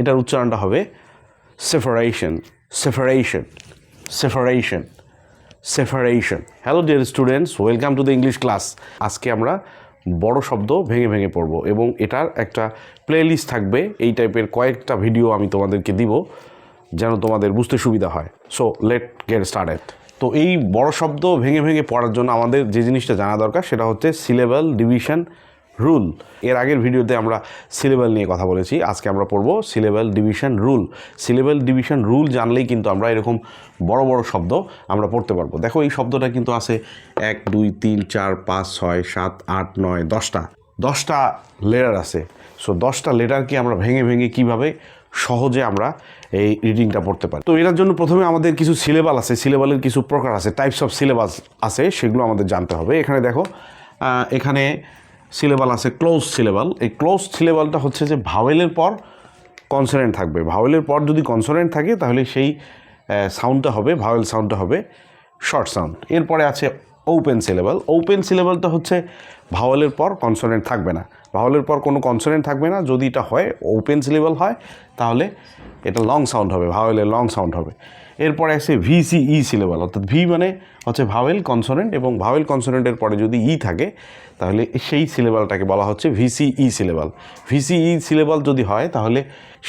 এটার উচ্চারণটা হবে separation separation separation separation hello dear students welcome to the English class আজকে আমরা বড় শব্দ ভেঙে ভেঙে পড়ব এবং এটার একটা প্লেলিস্ট থাকবে। এই টাইপের কয়েকটা ভিডিও আমি তোমাদেরকে দিব যেন তোমাদের বুঝতে সুবিধা হয়। সো লেট গেট স্টার্টেড তো এই বড় শব্দ ভেঙে ভেঙে পড়ার জন্য আমাদের যে জিনিসটা জানা দরকার সেটা হচ্ছে সিলেবাল ডিভিশন রুল এর আগের ভিডিওতে আমরা সিলেবাল নিয়ে কথা বলেছি, আজকে আমরা পড়ব syllable division rule syllable division rule জানলেই কিন্তু আমরা এরকম বড় বড় শব্দ আমরা পড়তে পারব। দেখো এই শব্দটা কিন্তু আছে এক, দুই, তিন, চার, পাঁচ, ছয়, সাত, আট, নয়, দশটা। দশটা লেটার আছে। সো দশটা লেটারকে আমরা ভেঙে ভেঙে কীভাবে সহজে আমরা এই রিডিংটা পড়তে পারি? তো এটার জন্য প্রথমে আমাদের কিছু সিলেবাল আছে সিলেবালের কিছু প্রকার আছে টাইপস অফ সিলেবাস আছে, সেগুলো আমাদের জানতে হবে। এখানে দেখো এখানে সিলেবাল আছে ক্লোজ সিলেবাল এই ক্লোজ সিলেবালটা হচ্ছে যে ভাওয়েলের পর কনসোনেন্ট থাকবে। ভাওয়েলের পর যদি কনসোনেন্ট থাকে, তাহলে সেই সাউন্ডটা হবে ভাওয়েল সাউন্ডটা হবে শর্ট সাউন্ড এরপরে আছে ওপেন সিলেবাল ওপেন সিলেবালটা হচ্ছে ভাওয়েলের পর কনসোনেন্ট থাকবে না। ভাওয়েলের পর কোনো কনসোনেন্ট থাকবে না। যদি এটা হয় ওপেন সিলেবাল হয়, তাহলে এটা লং সাউন্ড হবে ভাওয়েলের লং সাউন্ড হবে। এরপরে আছে ভিসিই সিলেবাল অর্থাৎ ভি মানে হচ্ছে ভাওয়েল কনসোনেন্ট এবং ভাওয়েল কনসোনেন্টের পরে যদি ই থাকে, তাহলে সেই সিলেবালটাকে বলা হচ্ছে ভিসিই সিলেবাল ভিসিই সিলেবাল যদি হয়, তাহলে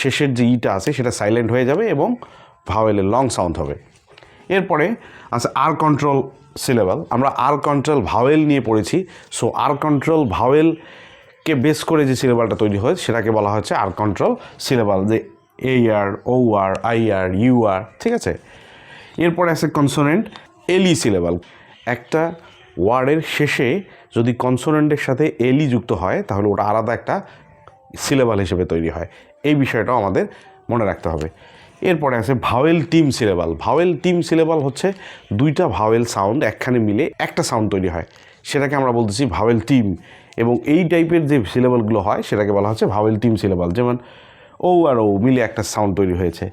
শেষের যে ইটা আছে, সেটা সাইলেন্ট হয়ে যাবে এবং ভাওয়েলের লং সাউন্ড হবে। এরপরে আছে আর কন্ট্রোল সিলেবাল আমরা আর কন্ট্রোল ভাওয়েল নিয়ে পড়েছি। সো আর কন্ট্রোল ভাওয়েলকে বেস করে যে সিলেবালটা তৈরি হয়, সেটাকে বলা হচ্ছে আর কন্ট্রোল সিলেবাল যে এ আর ও আর আই আর ইউ আর ঠিক আছে? এরপরে আছে কনসোনেন্ট এলি সিলেবাল একটা ওয়ার্ডের শেষে যদি কনসোনেন্টের সাথে এলি যুক্ত হয়, তাহলে ওটা আলাদা একটা সিলেবাল হিসেবে তৈরি হয়। এই বিষয়টাও আমাদের মনে রাখতে হবে। এরপরে আছে vowel team syllable vowel team syllable হচ্ছে দুইটা ভাওয়েল সাউন্ড একখানে মিলে একটা সাউন্ড তৈরি হয়। সেটাকে আমরা বলতেছি ভাওয়েল টিম এবং এই টাইপের যে সিলেবালগুলো হয়, সেটাকে বলা হচ্ছে ভাওয়েল টিম সিলেবাল যেমন ও আর ও মিলে একটা সাউন্ড তৈরি হয়েছে।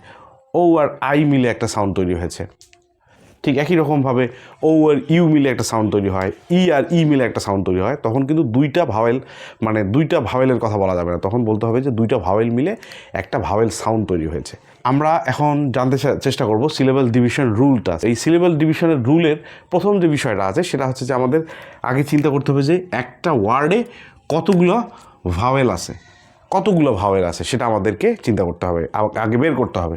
ও আর আই মিলে একটা সাউন্ড তৈরি হয়েছে। ঠিক একই রকমভাবে ও আর ইউ মিলে একটা সাউন্ড তৈরি হয়, ই আর ই মিলে একটা সাউন্ড তৈরি হয়, তখন কিন্তু দুইটা ভাওয়েল মানে দুইটা ভাওয়েলের কথা বলা যাবে না। তখন বলতে হবে যে দুইটা ভাওয়েল মিলে একটা ভাওয়েল সাউন্ড তৈরি হয়েছে। আমরা এখন জানতে চেষ্টা করব সিলেবাল ডিভিশন রুলটা এই সিলেবাল ডিভিশনের রুলের প্রথম যে বিষয়টা আছে, সেটা হচ্ছে যে আমাদের আগে চিন্তা করতে হবে যে একটা ওয়ার্ডে কতগুলো ভাওয়েল আছে। কতগুলো ভাওয়েল আছে সেটা আমাদেরকে চিন্তা করতে হবে আগে বের করতে হবে।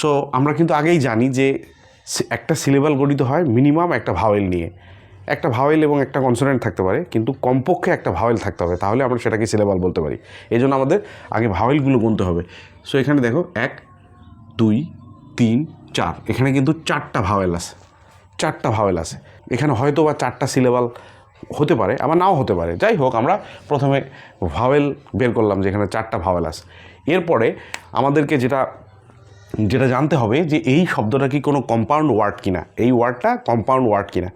সো আমরা কিন্তু আগেই জানি যে একটা সিলেবাল গঠিত হয় মিনিমাম একটা ভাওয়েল নিয়ে। একটা ভাওয়েল এবং একটা কনসোনেন্ট থাকতে পারে, কিন্তু কমপক্ষে একটা ভাওয়েল থাকতে হবে, তাহলে আমরা সেটাকে সিলেবাল বলতে পারি। এই জন্য আমাদের আগে ভাওয়েলগুলো গুনতে হবে। সো এখানে দেখো, এক, দুই, তিন, চার, এখানে কিন্তু চারটা ভাওয়েল আছে, চারটা ভাওয়েল আছে। এখানে হয়তো বা চারটা সিলেবাল হতে পারে, আবার নাও হতে পারে। যাই হোক, আমরা প্রথমে ভাওয়েল বের করলাম যে এখানে চারটা ভাওয়েল আছে। এরপরে আমাদেরকে যেটা যেটা জানতে হবে যে এই শব্দটা কি কোনো কম্পাউন্ড ওয়ার্ড কিনা? এই ওয়ার্ডটা কম্পাউন্ড ওয়ার্ড কিনা?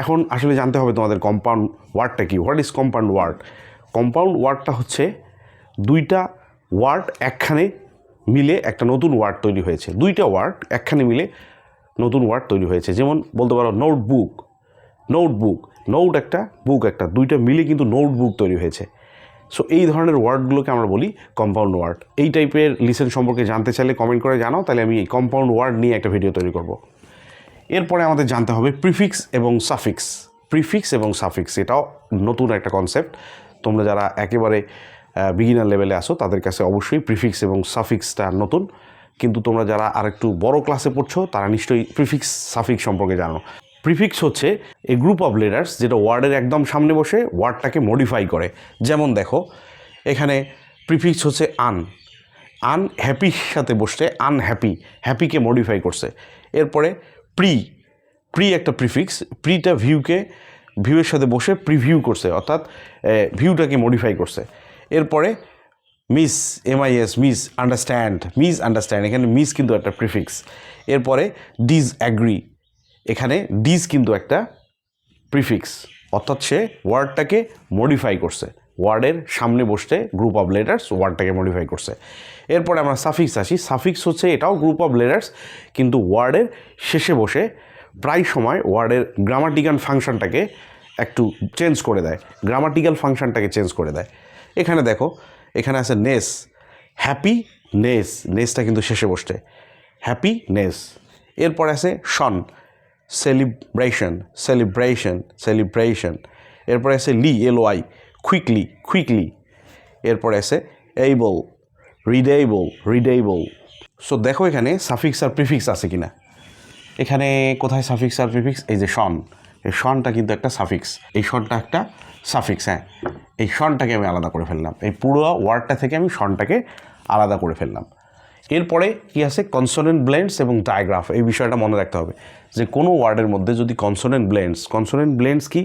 এখন আসলে জানতে হবে তোমাদের কম্পাউন্ড ওয়ার্ডটা কি? What is compound word compound ওয়ার্ডটা হচ্ছে দুইটা ওয়ার্ড একখানে মিলে একটা নতুন ওয়ার্ড তৈরি হয়েছে। দুইটা ওয়ার্ড একখানে মিলে নতুন ওয়ার্ড তৈরি হয়েছে। যেমন বলতে পারো নোটবুক নোটবুক নোট একটা বুক একটা, দুইটা মিলে কিন্তু নোটবুক তৈরি হয়েছে। সো এই ধরনের ওয়ার্ডগুলোকে আমরা বলি কম্পাউন্ড ওয়ার্ড এই টাইপের লিসেন সম্পর্কে জানতে চাইলে কমেন্ট করে জানাও, তাহলে আমি এই কম্পাউন্ড ওয়ার্ড নিয়ে একটা ভিডিও তৈরি করব। এরপরে আমাদের জানতে হবে প্রিফিক্স এবং সাফিক্স প্রিফিক্স এবং সাফিক্স এটাও নতুন একটা কনসেপ্ট তোমরা যারা একেবারে বিগিনার লেভেলে আসো তাদের কাছে অবশ্যই প্রিফিক্স এবং সাফিক্সটা নতুন। কিন্তু তোমরা যারা আরেকটু বড় ক্লাসে পড়ছো, তারা নিশ্চয়ই প্রিফিক্স সাফিক্স সম্পর্কে জানো। প্রিফিক্স হচ্ছে এ গ্রুপ অফ লেটার্স যেটা ওয়ার্ডের একদম সামনে বসে ওয়ার্ডটাকে মডিফাই করে। যেমন দেখো, এখানে প্রিফিক্স হচ্ছে আন আনহ্যাপির সাথে বসছে আনহ্যাপি হ্যাপিকে মডিফাই করছে। এরপরে প্রি প্রি একটা প্রিফিক্স প্রিটা ভিউকে ভিউয়ের সাথে বসে প্রিভিউ করছে, অর্থাৎ ভিউটাকে মডিফাই করছে। এরপরে mis M I S mis understand mis understand এখানে মিস কিন্তু একটা প্রিফিক্স এরপরে ডিজ অ্যাগ্রি এখানে ডিজ কিন্তু একটা প্রিফিক্স। অর্থাৎ সে ওয়ার্ডটাকে মডিফাই করছে। ওয়ার্ডের সামনে বসতে গ্রুপ অফ লেটার্স ওয়ার্ডটাকে মডিফাই করছে। এরপরে আমরা সাফিক্স আসি। সাফিক্স হচ্ছে এটাও গ্রুপ অফ লেটার্স কিন্তু ওয়ার্ডের শেষে বসে প্রায় সময় ওয়ার্ডের গ্রামাটিক্যাল ফাংশনটাকে একটু চেঞ্জ করে দেয়। গ্রামাটিক্যাল ফাংশনটাকে চেঞ্জ করে দেয়। এখানে দেখো, এখানে আছে নেস হ্যাপি নেস নেসটা কিন্তু শেষে বসছে। হ্যাপি নেস এরপরে আছে শন সেলিব্রেশন সেলিব্রেশন সেলিব্রেশন এরপরে আছে ly L Y quickly quickly এরপরে আছে এইবল রিডেবল রিডেবল সো দেখো এখানে সাফিক্স আর প্রিফিক্স আছে কিনা। এখানে কোথায় সাফিক্স আর প্রিফিক্স এই যে শন এই শনটা কিন্তু একটা সাফিক্স এই শনটা একটা সাফিক্স হ্যাঁ। এই শনটাকে আমি আলাদা করে ফেললাম। এই পুরো ওয়ার্ডটা থেকে আমি শনটাকে আলাদা করে ফেললাম। এরপরে কি আছে কনসোনেন্ট ব্লেন্ডস এবং ডায়াগ্রাফ এই বিষয়টা মনে রাখতে হবে যে কোনো ওয়ার্ডের মধ্যে যদি কনসোনেন্ট ব্লেন্ডস কনসোনেন্ট ব্লেন্ডস কি?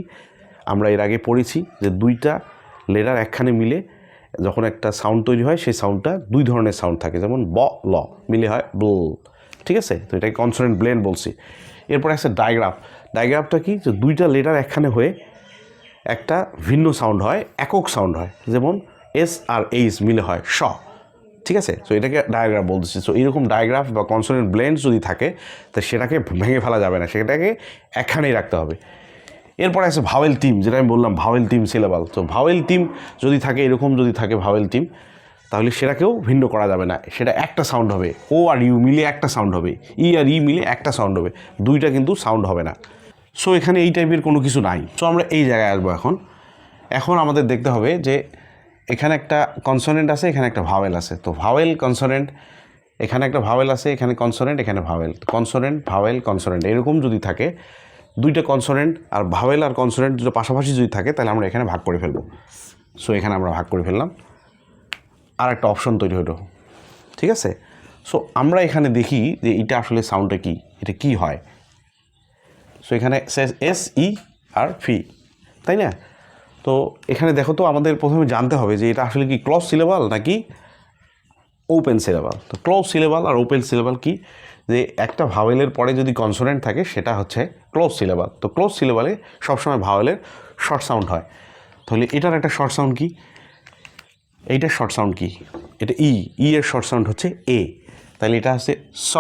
আমরা এর আগে পড়েছি যে দুইটা লেটার একখানে মিলে যখন একটা সাউন্ড তৈরি হয়, সেই সাউন্ডটা দুই ধরনের সাউন্ড থাকে, যেমন ব, ল মিলে হয় বল ঠিক আছে? তো এটাকে কনসোনেন্ট ব্লেন্ড বলছি। এরপরে আছে ডায়াগ্রাফ ডায়াগ্রাফটা কি? যে দুইটা লেটার একখানে হয়ে একটা ভিন্ন সাউন্ড হয়, একক সাউন্ড হয়, যেমন এস আর এইচ মিলে হয় স ঠিক আছে? তো এটাকে ডায়াগ্রাফ বলতেছি। সো এরকম ডায়াগ্রাফ বা কনসোনেন্ট ব্লেন্ড যদি থাকে, তা সেটাকে ভেঙে ফেলা যাবে না। সেটাকে একখানেই রাখতে হবে। এরপরে আছে ভাওয়েল টিম যেটা আমি বললাম ভাওয়েল টিম সিলেবাল তো ভাওয়েল টিম যদি থাকে, এরকম যদি থাকে ভাওয়েল টিম তাহলে সেটাকেও ভিন্ন করা যাবে না। সেটা একটা সাউন্ড হবে। ও আর ইউ মিলে একটা সাউন্ড হবে। ই আর ই মিলে একটা সাউন্ড হবে। দুইটা কিন্তু সাউন্ড হবে না। সো এখানে এই টাইপের কোনো কিছু নাই। সো আমরা এই জায়গায় আসব এখন। এখন আমাদের দেখতে হবে যে এখানে একটা কনসোনেন্ট আছে, এখানে একটা ভাওয়েল আছে। তো ভাওয়েল কনসোনেন্ট এখানে একটা ভাওয়েল আছে, এখানে কনসোনেন্ট এখানে ভাওয়েল কনসোনেন্ট ভাওয়েল কনসোনেন্ট এরকম যদি থাকে, দুইটা কনসোনেন্ট আর ভাওয়েল আর কনসোনেন্ট দুটো পাশাপাশি যদি থাকে, তাহলে আমরা এখানে ভাগ করে ফেলব। সো এখানে আমরা ভাগ করে ফেললাম। আর একটা অপশন তৈরি হলো। ঠিক আছে? সো আমরা এখানে দেখি যে এটা আসলে সাউন্ডটা কি, এটা কি হয়। সো এখানে এস ই আর ফি তাই না? তো এখানে দেখো তো আমাদের প্রথমে জানতে হবে যে এটা আসলে কি ক্লজ সিলেবাল নাকি ওপেন সিলেবাল? তো ক্লোজ সিলেবাল আর ওপেন সিলেবাল কি? যে একটা ভাওয়েলের পরে যদি কনসোনেন্ট থাকে সেটা হচ্ছে ক্লোজ সিলেবাল। তো ক্লোজ সিলেবালে সবসময় ভাওয়েলের শর্ট সাউন্ড হয়। তাহলে এটার একটা শর্ট সাউন্ড কি? এইটার শর্ট সাউন্ড কি? এটা ই ই এর শর্ট সাউন্ড হচ্ছে এ। তাহলে এটা হচ্ছে স,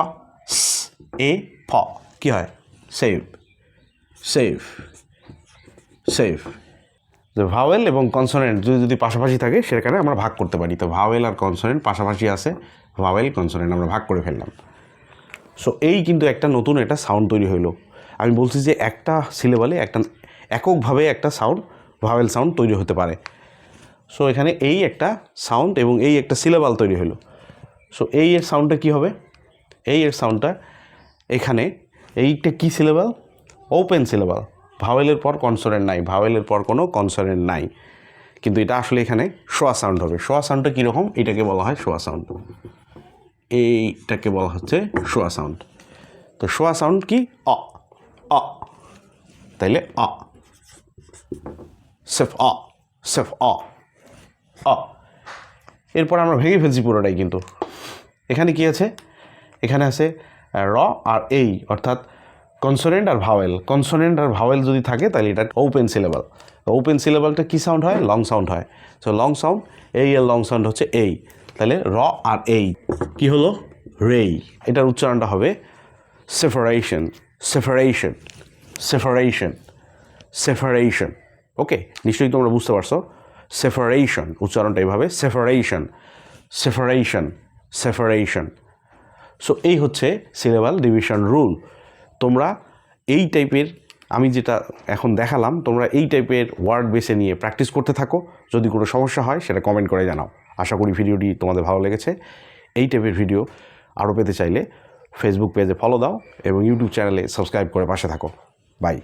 এ ফ। কি হয়? সেভ। সেভ। সেভ। যে ভাওয়েল এবং কনসোনেন্ট যদি যদি পাশাপাশি থাকে, সেখানে আমরা ভাগ করতে পারি। তো ভাওয়েল আর কনসোনেন্ট পাশাপাশি আছে ভাওয়েল কনসোনেন্ট আমরা ভাগ করে ফেললাম। সো এই কিন্তু একটা নতুন একটা সাউন্ড তৈরি হইল। আমি বলছি যে একটা সিলেবালে একটা এককভাবে একটা সাউন্ড ভাওয়েল সাউন্ড তৈরি হতে পারে। সো এখানে এই একটা সাউন্ড এবং এই একটা সিলেবাল তৈরি হলো সো এই এর সাউন্ডটা কী হবে? এই এর সাউন্ডটা এখানে এইটা কী সিলেবাল ওপেন সিলেবাল ভাওয়েলের পর কনসোনেন্ট নাই, ভাওয়েলের পর কোনো কনসোনেন্ট নাই। কিন্তু এটা আসলে এখানে শোয়া সাউন্ড হবে। শোয়া সাউন্ডটা কীরকম? এটাকে বলা হয় শোয়া সাউন্ড। এইটাকে বলা হচ্ছে শোয়া সাউন্ড। তো শোয়া সাউন্ড কি? অ অ। তাইলে অ। সেফ অ সেফ অ অ। এরপর আমরা ভেঙে ফেলছি পুরোটাই কিন্তু। এখানে কি আছে? এখানে আছে র আর এই, অর্থাৎ কনসোনেন্ট আর ভাওয়েল। কনসোনেন্ট আর ভাওয়েল যদি থাকে, তাহলে এটা ওপেন সিলেবাল ওপেন সিলেবালটা কী সাউন্ড হয়? লং সাউন্ড হয়। সো লং সাউন্ড এই এর লং সাউন্ড হচ্ছে এই। তাহলে র আর এই। কি হলো? রেই। এটার উচ্চারণটা হবে সেফারেশন সেফারেশন সেফারেশন সেফারেশন ওকে নিশ্চয়ই তোমরা বুঝতে পারছ। সেফারেশন উচ্চারণটা এইভাবে। সেফারেশন সেফারেশন সেফারেশন সো এই হচ্ছে সিলেবাল ডিভিশন রুল তোমরা এই টাইপের আমি যেটা এখন দেখালাম, তোমরা এই টাইপের ওয়ার্ড বেছে নিয়ে প্র্যাকটিস করতে থাকো। যদি কোনো সমস্যা হয়, সেটা কমেন্ট করে জানাও। আশা করি ভিডিওটি তোমাদের ভালো লেগেছে। এই টাইপের ভিডিও আরও পেতে চাইলে ফেসবুক পেজে ফলো দাও এবং ইউটিউব চ্যানেলে সাবস্ক্রাইব করে পাশে থাকো। বাই